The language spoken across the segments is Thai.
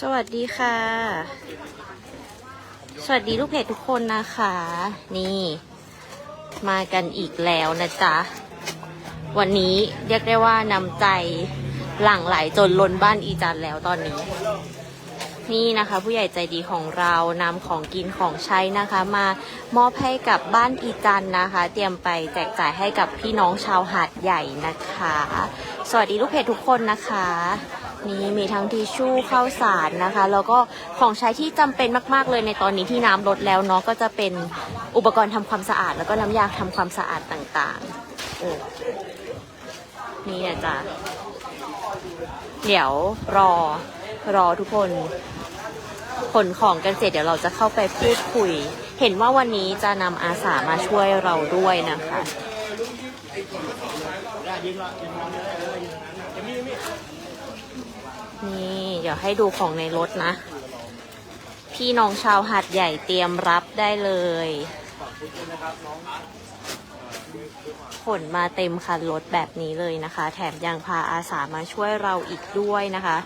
สวัสดีค่ะ สวัสดีลูกเพจทุกคนนะคะ นี่ มากันอีกแล้วนะจ๊ะ วันนี้เรียกได้ว่านำใจหลั่งไหลจนล้นบ้านอีจันแล้วตอนนี้ นี่นะคะ ผู้ใหญ่ใจดีของเรานำของกินของใช้นะคะ มามอบให้กับบ้านอีจันนะคะ เตรียมไปแจกจ่ายให้กับพี่น้องชาวหาดใหญ่นะคะ สวัสดีลูกเพจทุกคนนะคะนี่มีทั้งทิชชู่ข้าวสารนะคะ แล้วก็ของใช้ที่จำเป็นมาก ๆ เลยในตอนนี้ที่น้ำลดแล้วเนาะก็จะเป็นอุปกรณ์ทำความสะอาด แล้วก็น้ำยาทำความสะอาดต่างๆโอ้นี่นะจ๊ะเดี๋ยวรอ รอทุกคนขนของกันเสร็จเดี๋ยวเราจะเข้าไปพูดคุย เห็นว่าวันนี้จะนำอาสามาช่วยเราด้วยนะคะนี่เดี๋ยวให้ดูของในรถนะ พี่น้องชาวหาดใหญ่เตรียมรับได้เลยขนมาเต็มคันรถแบบนี้เลยนะคะ แถมยังพาอาสามาช่วยเราอีกด้วยนะคะ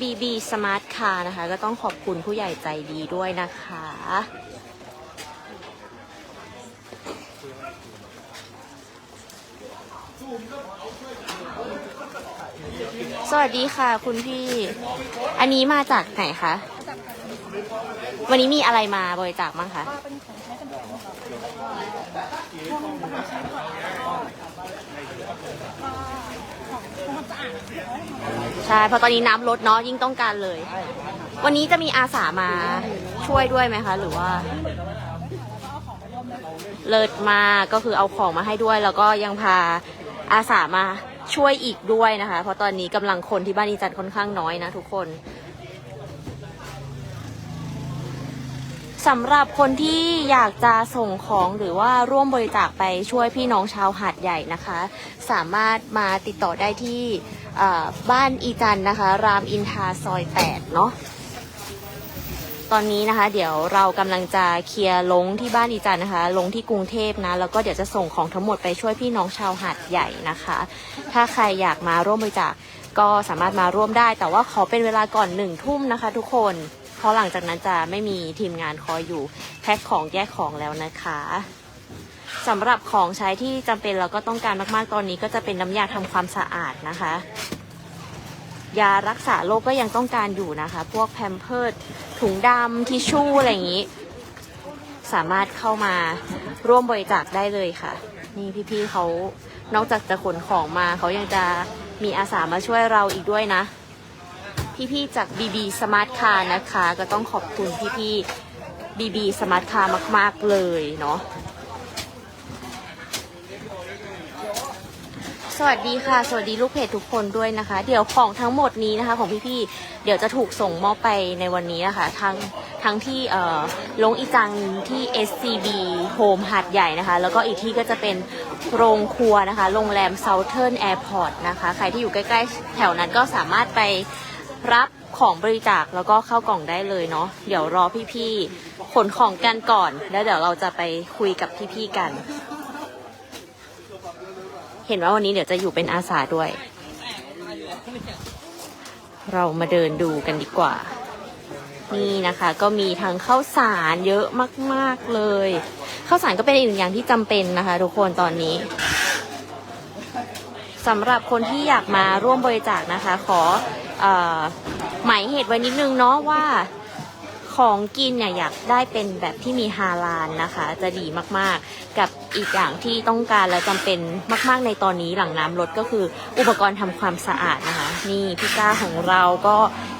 BB Smart Car นะคะ ก็ต้องขอบคุณผู้ใหญ่ใจดีด้วยนะคะ สวัสดีค่ะคุณพี่ อันนี้มาจากไหนคะ วันนี้มีอะไรมาบริจาคบ้างคะใช่เช่เพราะตอนนี้น้ำลดเนาะยิ่งต้องการเลย วันนี้จะมีอาสามาช่วยด้วยไหมคะ หรือว่า เลิศมากก็คือเอาของมาให้ด้วย แล้วก็ยังพาอาสามาช่วยอีกด้วยนะคะ เพราะตอนนี้กำลังคนที่บ้านอีจันค่อนข้างน้อยนะทุกคนสำหรับคนที่อยากจะส่งของหรือว่าร่วมบริจาคไปช่วยพี่น้องชาวหาดใหญ่นะคะ สามารถมาติดต่อได้ที่ บ้านอีจันนะคะ รามอินทราซอย8เนาะตอนนี้นะคะ เดี๋ยวเรากำลังจะเคลียร์ลงที่บ้านอีจันนะคะ ลงที่กรุงเทพนะ แล้วก็เดี๋ยวจะส่งของทั้งหมดไปช่วยพี่น้องชาวหาดใหญ่นะคะ ถ้าใครอยากมาร่วมบริจาคก็สามารถมาร่วมได้ แต่ว่าขอเป็นเวลาก่อนหนึ่งทุ่มนะคะ ทุกคนเพราะหลังจากนั้นจะไม่มีทีมงานคอยอยู่แพ็คของแยกของแล้วนะคะ สำหรับของใช้ที่จำเป็นเราก็ต้องการมากๆตอนนี้ ก็จะเป็นน้ำยาทำความสะอาดนะคะ ยารักษาโรคก็ยังต้องการอยู่นะคะ พวกแพมเพิร์ดถุงดำทิชชู่อะไรอย่างนี้ สามารถเข้ามาร่วมบริจาคได้เลยค่ะ นี่พี่ๆเขานอกจากจะขนของมาเขายังจะมีอาสามาช่วยเราอีกด้วยนะ พี่ๆจาก BB Smart Car นะคะ ก็ต้องขอบคุณพี่ๆ BB Smart Car มาก ๆ เลยเนาะ สวัสดีค่ะ สวัสดีลูกเพจทุกคนด้วยนะคะ เดี๋ยวของทั้งหมดนี้นะคะ ของพี่ๆ เดี๋ยวจะถูกส่งมอบไปในวันนี้นะคะทั้งทั้งที่เอ่อลงอีจังที่ SCB Home หาดใหญ่นะคะ แล้วก็อีกที่ก็จะเป็นโรงครัวนะคะ โรงแรม Southern Airport นะคะ ใครที่อยู่ใกล้ๆ แถวนั้นก็สามารถไปรับของบริจาคแล้วก็เข้ากล่องได้เลยเนาะ เดี๋ยวรอพี่ๆ ขนของกันก่อน แล้วเดี๋ยวเราจะไปคุยกับพี่ๆ กัน เห็นว่าวันนี้เดี๋ยวจะอยู่เป็นอาสาด้วย เรามาเดินดูกันดีกว่า นี่นะคะ ก็มีทั้งข้าวสารเยอะมาก ๆเลยข้าวสารก็เป็นอีกหนึ่งอย่างที่จำเป็นนะคะ ทุกคนตอนนี้สำหรับคนที่อยากมาร่วมบริจาคนะคะ ขอเออหมายเหตุไว้นิดนึงเนาะว่า ของกินเนี่ยอยากได้เป็นแบบที่มีฮาลาลนะคะ จะดีมากๆ กับอีกอย่างที่ต้องการและจำเป็นมากๆในตอนนี้หลังน้ำลดก็คืออุปกรณ์ทำความสะอาดนะคะ นี่พี่ก้าของเราก็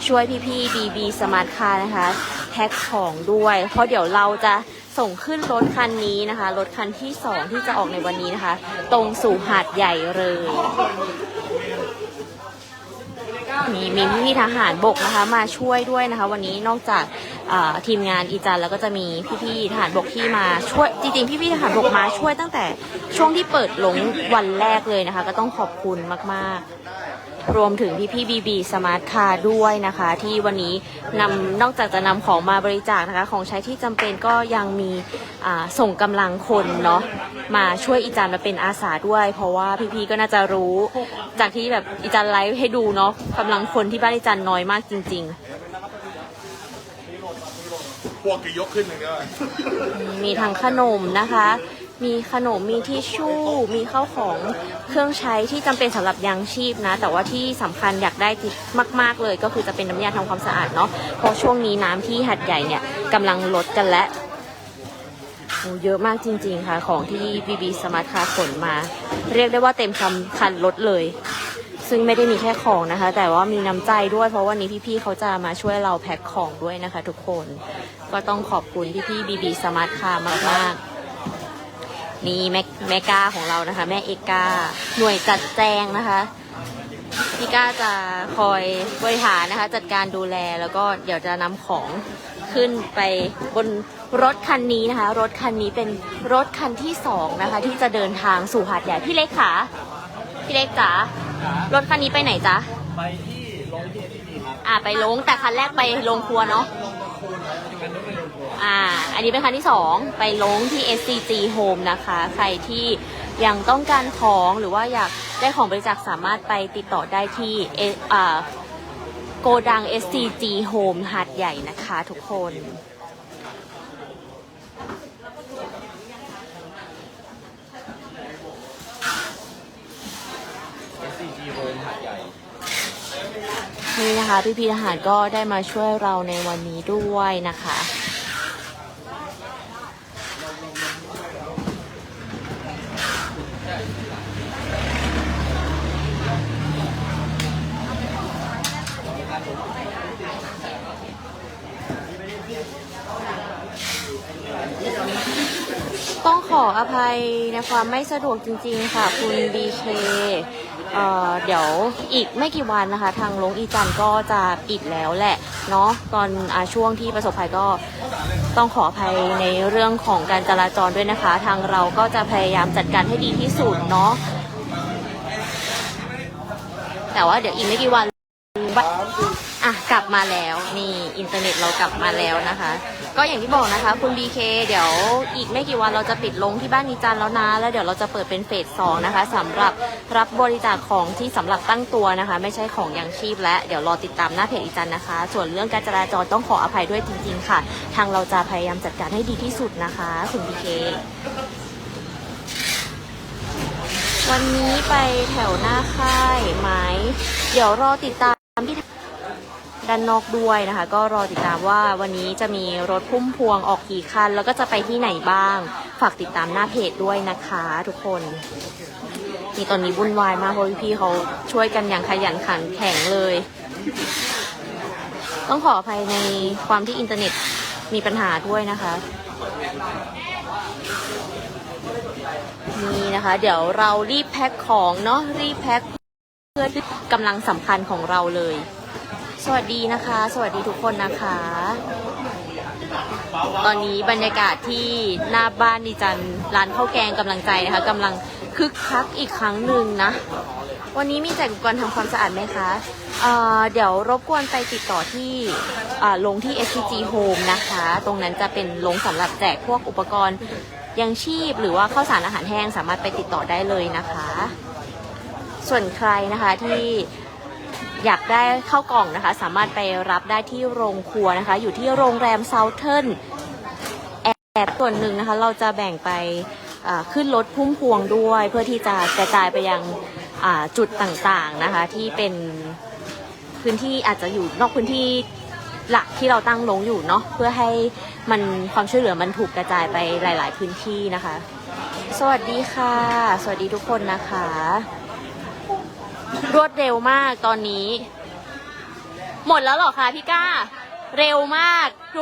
ช่วยพี่ๆ BB Smart Car นะคะแพ็คของด้วย เพราะเดี๋ยวเราจะส่งขึ้นรถคันนี้นะคะ รถคันที่ 2 ที่จะออกในวันนี้นะคะ ตรงสู่หาดใหญ่เลย มีมีพี่ทหารบกนะคะมาช่วยด้วยนะคะ วันนี้นอกจากทีมงานอีจันแล้วก็จะมีพี่ๆทหารบกที่มาช่วยจริงๆพี่ๆทหารบกมาช่วยตั้งแต่ช่วงที่เปิดหลงวันแรกเลยนะคะ ก็ต้องขอบคุณมากๆ รวมถึงพี่พี่บีบีสมาร์ทคาร์ด้วยนะคะ ที่วันนี้นำนอกจากจะนำของมาบริจาคนะคะ ของใช้ที่จำเป็นก็ยังมีอ่าส่งกำลังคนเนาะมาช่วยอีจันมาเป็นอาสาด้วย เพราะว่าพี่ๆก็น่าจะรู้ จากที่แบบอีจันไลฟ์ให้ดูเนาะกำลังคนที่บ้านอีจันน้อยมากจริง ๆพวกกี่ยกขึ้นหนึ่งก็มีทั้งขนมนะคะ มีขนม มีทิชชู่ มีข้าวของเครื่องใช้ที่จำเป็นสำหรับยังชีพนะ แต่ว่าที่สำคัญอยากได้มาก ๆเลย ก็คือจะเป็นน้ำยาทำความสะอาดเนาะเพราะช่วงนี้น้ำที่หัดใหญ่เนี่ยกำลังลดกันและโอ้เยอะมากจริง ๆ ค่ะ ของที่บีบีสมาร์ทคาร์ขนมา เรียกได้ว่าเต็มคำคันรถเลย ซึ่งไม่ได้มีแค่ของนะคะ แต่ว่ามีน้ำใจด้วย เพราะวันนี้พี่ๆเขาจะมาช่วยเราแพ็คของด้วยนะคะ ทุกคน ก็ต้องขอบคุณพี่ๆบีบีสมาร์ทคาร์มาก ๆ นี่แม่แม่กาของเรานะคะ แม่เอกาหน่วยจัดแจงนะคะพี่ก้าจะคอยบริหารนะคะ จัดการดูแลแล้วก็เดี๋ยวจะนำของขึ้นไปบนรถคันนี้นะคะ รถคันนี้เป็นรถคันที่สองนะคะ ที่จะเดินทางสู่หาดใหญ่พี่เล็กค่ะพี่เล็กจ๋ารถคันนี้ไปไหนจ๊ะไปที่โรงที่เอทีครับอ่าไปลงแต่คันแรกไปลงครัวเนาะลงมาคูณครับกันนู้นไปลงครัวอ่า อันนี้เป็นครั้งที่สองไปลงที่ SCG Home นะคะ ใครที่ยังต้องการของหรือว่าอยากได้ของบริจาคสามารถไปติดต่อได้ที่เออ่าโกดัง SCG Home หาดใหญ่นะคะทุกคนเอสซีจีโฮมหาดใหญ่นี่นะคะ พี่พีทหารก็ได้มาช่วยเราในวันนี้ด้วยนะคะ ต้องขออภัยในความไม่สะดวกจริง ๆ ค่ะ คุณ BK เเดี๋ยวอีกไม่กี่วันนะคะ ทางลงอีจันก็จะปิดแล้วแหละเนาะตอนอช่วงที่ประสบภัยก็ต้องขออภัยในเรื่องของการจราจรด้วยนะคะ ทางเราก็จะพยายามจัดการให้ดีที่สุดเนาะแต่ว่าเดี๋ยวอีกไม่กี่วัน อะกลับมาแล้วนี่อินเทอร์เน็ตเรากลับมาแล้วนะคะ ก็อย่างที่บอกนะคะ คุณ BK เดี๋ยวอีกไม่กี่วันเราจะปิดลงที่บ้านนิจันแล้วนะแล้วเดี๋ยวเราจะเปิดเป็นเฟสสองนะคะสำหรับรับบริจาคของที่สำหรับตั้งตัวนะคะ ไม่ใช่ของยังชีพและเดี๋ยวรอติดตามหน้าเพจอีจันนะคะ ส่วนเรื่องการจราจรต้องขออภัยด้วยจริง ๆ ค่ะ ทางเราจะพยายามจัดการให้ดีที่สุดนะคะ คุณ BK วันนี้ไปแถวหน้าค่ายไหมเดี๋ยวรอติดตามที่ ด้านนอกด้วยนะคะ ก็รอติดตามว่าวันนี้จะมีรถพุ่มพวงออกกี่คัน แล้วก็จะไปที่ไหนบ้าง ฝากติดตามหน้าเพจด้วยนะคะ ทุกคนนี่ตอนนี้วุ่นวายมากเพราะพี่เขาช่วยกันอย่างขยันขันแข็งเลย ต้องขออภัยในความที่อินเทอร์เน็ตมีปัญหาด้วยนะคะนี่นะคะ เดี๋ยวเรารีบแพ็คของเนาะรีบแพ็คเพื่อกำลังสำคัญของเราเลย สวัสดีนะคะ สวัสดีทุกคนนะคะ ตอนนี้บรรยากาศที่หน้าบ้านดิจันร้านข้าวแกงกำลังใจนะคะกำลังคึกคักอีกครั้งหนึ่งนะ วันนี้มีแจกอุปกรณ์ทำความสะอาดไหมคะเเดี๋ยวรบกวนไปติดต่อที่ลงที่ SCG Home นะคะ ตรงนั้นจะเป็นลงสำหรับแจกพวกอุปกรณ์ยังชีพหรือว่าข้าวสารอาหารแห้งสามารถไปติดต่อได้เลยนะคะ ส่วนใครนะคะที่ อยากได้ข้าวกล่องนะคะ สามารถไปรับได้ที่โรงครัวนะคะ อยู่ที่โรงแรมเซาเทิร์นแอบส่วนหนึ่งนะคะ เราจะแบ่งไปขึ้นรถพุ่มพวงด้วย เพื่อที่จะกระจายไปยังจุดต่างๆนะคะ ที่เป็นพื้นที่อาจจะอยู่นอกพื้นที่หลักที่เราตั้งลงอยู่เนาะเพื่อให้มันความช่วยเหลือมันถูกกระจายไปหลาย ๆ พื้นที่นะคะ สวัสดีค่ะ สวัสดีทุกคนนะคะ รวดเร็วมากตอนนี้ หมดแล้วเหรอคะพี่ก้า เร็วมากทุก